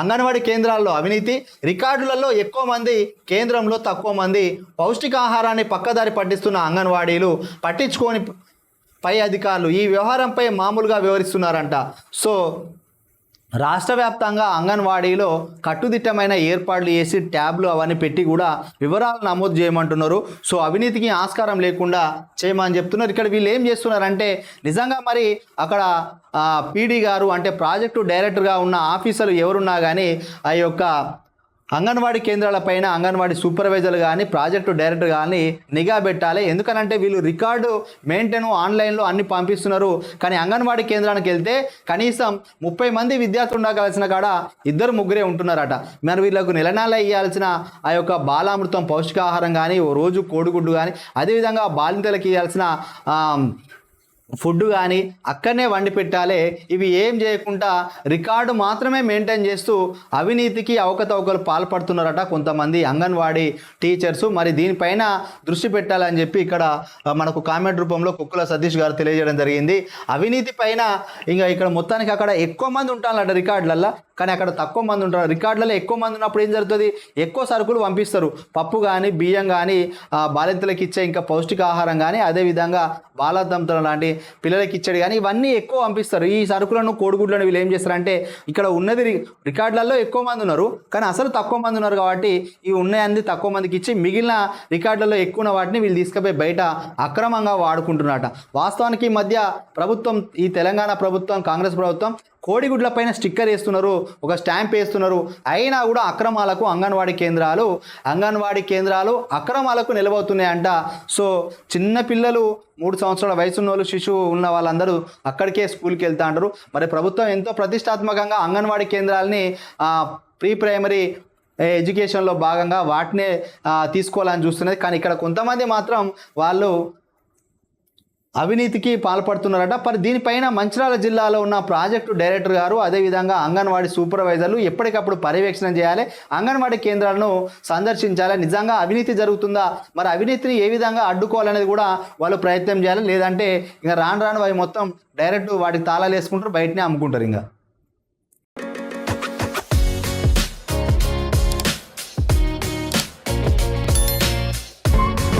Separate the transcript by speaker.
Speaker 1: అంగన్వాడీ కేంద్రాల్లో అవినీతి రికార్డులలో ఎక్కువ మంది కేంద్రంలో తక్కువ మంది పౌష్టికాహారాన్ని పక్కదారి పట్టిస్తున్న అంగన్వాడీలు పట్టించుకొని పై అధికారులు ఈ వ్యవహారంపై మామూలుగా వివరిస్తున్నారంట. సో రాష్ట్ర వ్యాప్తంగా అంగన్వాడీలో కట్టుదిట్టమైన ఏర్పాట్లు చేసి ట్యాబ్లు అవన్నీ పెట్టి కూడా వివరాలు నమోదు చేయమంటున్నారు. సో అవినీతికి ఆస్కారం లేకుండా చేయమని చెప్తున్నారు. ఇక్కడ వీళ్ళు ఏం చేస్తున్నారంటే నిజంగా మరి అక్కడ పీడీ గారు అంటే ప్రాజెక్టు డైరెక్టర్గా ఉన్న ఆఫీసర్లు ఎవరున్నా కానీ ఆ యొక్క అంగన్వాడీ కేంద్రాల పైన అంగన్వాడీ సూపర్వైజర్లు కానీ ప్రాజెక్టు డైరెక్టర్ కానీ నిఘా పెట్టాలి. ఎందుకనంటే వీళ్ళు రికార్డు మెయింటైన్ ఆన్లైన్లో అన్ని పంపిస్తున్నారు. కానీ అంగన్వాడీ కేంద్రానికి వెళ్తే కనీసం ముప్పై మంది విద్యార్థులు ఉండగలసిన కాడ ఇద్దరు ముగ్గురే ఉంటున్నారట. మరి వీళ్ళకు నెల నెల ఇవ్వాల్సిన ఆ యొక్క బాలామృతం పౌష్టికాహారం కానీ ఓ రోజు కోడిగుడ్డు కానీ అదేవిధంగా బాలింతలకు ఇవ్వాల్సిన ఫుడ్ కానీ అక్కడనే వండి పెట్టాలి. ఇవి ఏం చేయకుండా రికార్డు మాత్రమే మెయింటైన్ చేస్తూ అవినీతికి అవకతవకలు పాల్పడుతున్నారట కొంతమంది అంగన్వాడీ టీచర్స్. మరి దీనిపైన దృష్టి పెట్టాలని చెప్పి ఇక్కడ మనకు కామెంట్ రూపంలో కుక్కుల సతీష్ గారు తెలియజేయడం జరిగింది. అవినీతి పైన ఇంకా ఇక్కడ మొత్తానికి అక్కడ ఎక్కువ మంది ఉంటారట రికార్డులల్లో. కానీ అక్కడ తక్కువ మంది ఉంటారు. రికార్డులలో ఎక్కువ మంది ఉన్నప్పుడు ఏం జరుగుతుంది? ఎక్కువ సరుకులు పంపిస్తారు. పప్పు కానీ బియ్యం కానీ బాలింతలకు ఇచ్చే ఇంకా పౌష్టికాహారం కానీ అదేవిధంగా బాలదంతరం లాంటి పిల్లలకి ఇచ్చేది కానీ ఇవన్నీ ఎక్కువ పంపిస్తారు. ఈ సరుకులను కోడిగుడ్లను వీళ్ళు ఏం చేస్తారంటే ఇక్కడ ఉన్నది రి- రికార్డులలో ఎక్కువ మంది ఉన్నారు. కానీ అసలు తక్కువ మంది ఉన్నారు కాబట్టి ఈ ఉన్నాయన్ని తక్కువ మందికి ఇచ్చి మిగిలిన రికార్డులలో ఎక్కువ ఉన్న వాటిని వీళ్ళు తీసుకుపోయి బయట అక్రమంగా వాడుకుంటున్నారట. వాస్తవానికి ఈ మధ్య ప్రభుత్వం ఈ తెలంగాణ ప్రభుత్వం కాంగ్రెస్ ప్రభుత్వం కోడిగుడ్ల పైన స్టిక్కర్ వేస్తున్నారు ఒక స్టాంప్ వేస్తున్నారు. అయినా కూడా అక్రమాలకు అంగన్వాడీ కేంద్రాలు అంగన్వాడీ కేంద్రాలు అక్రమాలకు నిలబడుతున్నాయంట సో చిన్న పిల్లలు మూడు సంవత్సరాల వయసు ఉన్న వాళ్ళు శిశువు ఉన్న వాళ్ళందరూ అక్కడికే స్కూల్కి వెళ్తా అంటారు. మరి ప్రభుత్వం ఎంతో ప్రతిష్టాత్మకంగా అంగన్వాడీ కేంద్రాలని ప్రీ ప్రైమరీ ఎడ్యుకేషన్లో భాగంగా వాటినే తీసుకోవాలని చూస్తున్నది. కానీ ఇక్కడ కొంతమంది మాత్రం వాళ్ళు అవినీతికి పాల్పడుతున్నారట. మరి దీనిపైన మంచిర్యాల జిల్లాలో ఉన్న ప్రాజెక్టు డైరెక్టర్ గారు అదేవిధంగా అంగన్వాడీ సూపర్వైజర్లు ఎప్పటికప్పుడు పర్యవేక్షణ చేయాలి అంగన్వాడీ కేంద్రాలను సందర్శించాలి. నిజంగా అవినీతి జరుగుతుందా? మరి అవినీతిని ఏ విధంగా అడ్డుకోవాలనేది కూడా వాళ్ళు ప్రయత్నం చేయాలి. లేదంటే ఇంకా రాను రాను అవి మొత్తం డైరెక్ట్ వాటికి తాళాలు వేసుకుంటారు బయటనే అమ్ముకుంటారు ఇంకా.